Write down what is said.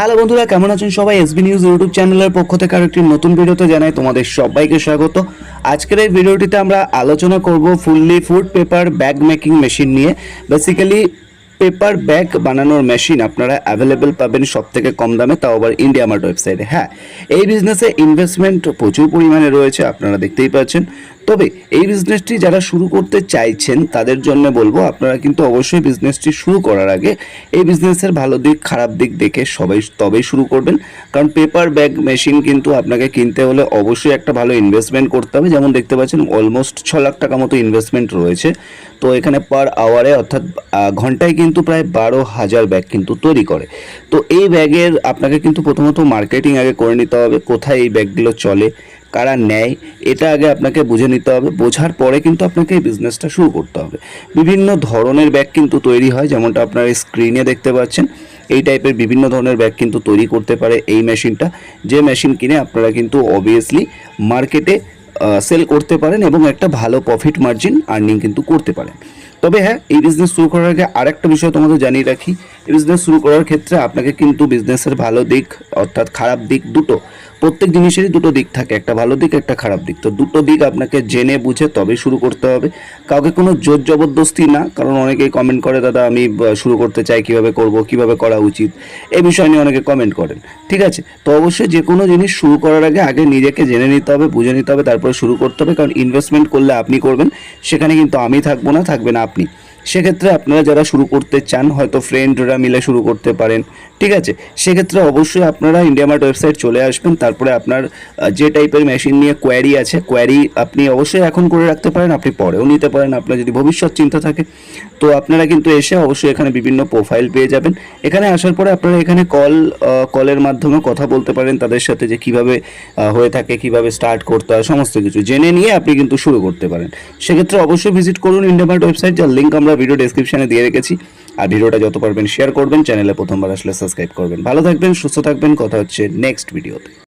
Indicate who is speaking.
Speaker 1: Hello বন্ধুরা, কেমন আছেন সবাই? এসবি নিউজ ইউটিউব চ্যানেলের পক্ষ থেকে আর একটি নতুন ভিডিওতে জানাই তোমাদের সবাইকে স্বাগত। আজকের এই ভিডিওটিতে আমরা আলোচনা করব fully food paper bag making machine নিয়ে। বেসিক্যালি পেপার ব্যাগ বানানোর মেশিন আপনারা অ্যাভেলেবেল পাবেন সব থেকে কম দামে, তাও আবার ইন্ডিয়া মার্ট ওয়েবসাইটে হ্যাঁ এই বিজনেসে ইনভেস্টমেন্ট প্রচুর পরিমাণে রয়েছে, আপনারা দেখতেই পাচ্ছেন। তবে এই বিজনেসটি যারা শুরু করতে চাইছেন, তাদের জন্য বলব আপনারা কিন্তু অবশ্যই বিজনেসটি শুরু করার আগে এই বিজনেসের ভালো দিক, খারাপ দিক দেখে সবাই তবেই শুরু করবেন। কারণ পেপার ব্যাগ মেশিন কিন্তু আপনাকে কিনতে হলে অবশ্যই একটা ভালো ইনভেস্টমেন্ট করতে হবে। যেমন দেখতে পাচ্ছেন অলমোস্ট ছ লাখ টাকা মতো ইনভেস্টমেন্ট রয়েছে। তো এখানে পার আওয়ারে অর্থাৎ ঘন্টায় কিন্তু প্রায় বারো হাজার ব্যাগ কিন্তু তৈরি করে। তো এই ব্যাগের আপনাকে কিন্তু প্রথমত মার্কেটিং আগে করে নিতে হবে, কোথায় এই ব্যাগগুলো চলে কারা নেয়, এটা আগে আপনাকে বুঝে নিতে হবে। বোঝার পরে কিন্তু আপনাকে এই বিজনেসটা শুরু করতে হবে। বিভিন্ন ধরনের ব্যাগ কিন্তু তৈরি হয়, যেমনটা আপনার স্ক্রিনে দেখতে পাচ্ছেন। এই টাইপের বিভিন্ন ধরনের ব্যাগ কিন্তু তৈরি করতে পারে এই মেশিনটা যে মেশিন কিনে আপনারা কিন্তু অবভিয়াসলি মার্কেটে সেল করতে পারেন এবং একটা ভালো প্রফিট মার্জিন আর্নিং কিন্তু করতে পারেন। তবে হ্যাঁ এই বিজনেস শুরু করার আগে আরেকটা বিষয় তোমাদের জানিয়ে রাখি। এই বিজনেস শুরু করার ক্ষেত্রে আপনাকে কিন্তু বিজনেসের ভালো দিক, অর্থাৎ খারাপ দিক দুটো। প্রত্যেক জিনিসেরই দুটো দিক থাকে, একটা ভালো দিক, একটা খারাপ দিক। তো দুটো দিক আপনাকে জেনে বুঝে তবে শুরু করতে হবে। কাউকে কোনো জোর জবরদস্তি না, কারণ অনেকেই কমেন্ট করে, দাদা, আমি শুরু করতে চাই, কীভাবে করব, কীভাবে করা উচিত? এ বিষয় নিয়ে অনেকে কমেন্ট করেন। ঠিক আছে? তো অবশ্যই যে কোনো জিনিস শুরু করার আগে আগে নিজেকে জেনে নিতে হবে, বুঝে নিতে হবে, তারপরে শুরু করতে হবে। কারণ ইনভেস্টমেন্ট করলে আপনি করবেন, সেখানে কিন্তু আমি থাকব না থাকবেন আপনি। সেক্ষেত্রে আপনারা যারা শুরু করতে চান, হয়তো ফ্রেন্ডরা মিলে শুরু করতে পারেন ঠিক আছে? সেক্ষেত্রে অবশ্যই আপনারা ইন্ডিয়া মার্ট ওয়েবসাইট চলে আসবেন। তারপরে আপনার যে টাইপের মেশিন নিয়ে কোয়ারি আছে কোয়ারি আপনি অবশ্যই এখন করে রাখতে পারেন, আপনি পরেও নিতে পারেন। আপনার যদি ভবিষ্যৎ চিন্তা থাকে, তো আপনারা কিন্তু এসে অবশ্যই এখানে বিভিন্ন প্রোফাইল পেয়ে যাবেন। এখানে আসার পরে আপনারা এখানে কল কলের মাধ্যমে কথা বলতে পারেন তাদের সাথে যে কীভাবে হয়ে থাকে, কীভাবে স্টার্ট করতে হয়, সমস্ত কিছু জেনে নিয়ে আপনি কিন্তু শুরু করতে পারেন। সেক্ষেত্রে অবশ্যই ভিজিট করুন ইন্ডিয়া মার্ট ওয়েবসাইট যার লিঙ্ক আমরা ভিডিও ডেসক্রিপশনে দিয়ে রেখেছি। আর ভিডিওটা যত পারবেন শেয়ার করবেন চ্যানেলে প্রথমবার আসলে সাবস্ক্রাইব করবেন। ভালো থাকবেন, সুস্থ থাকবেন, কথা হচ্ছে নেক্সট ভিডিওতে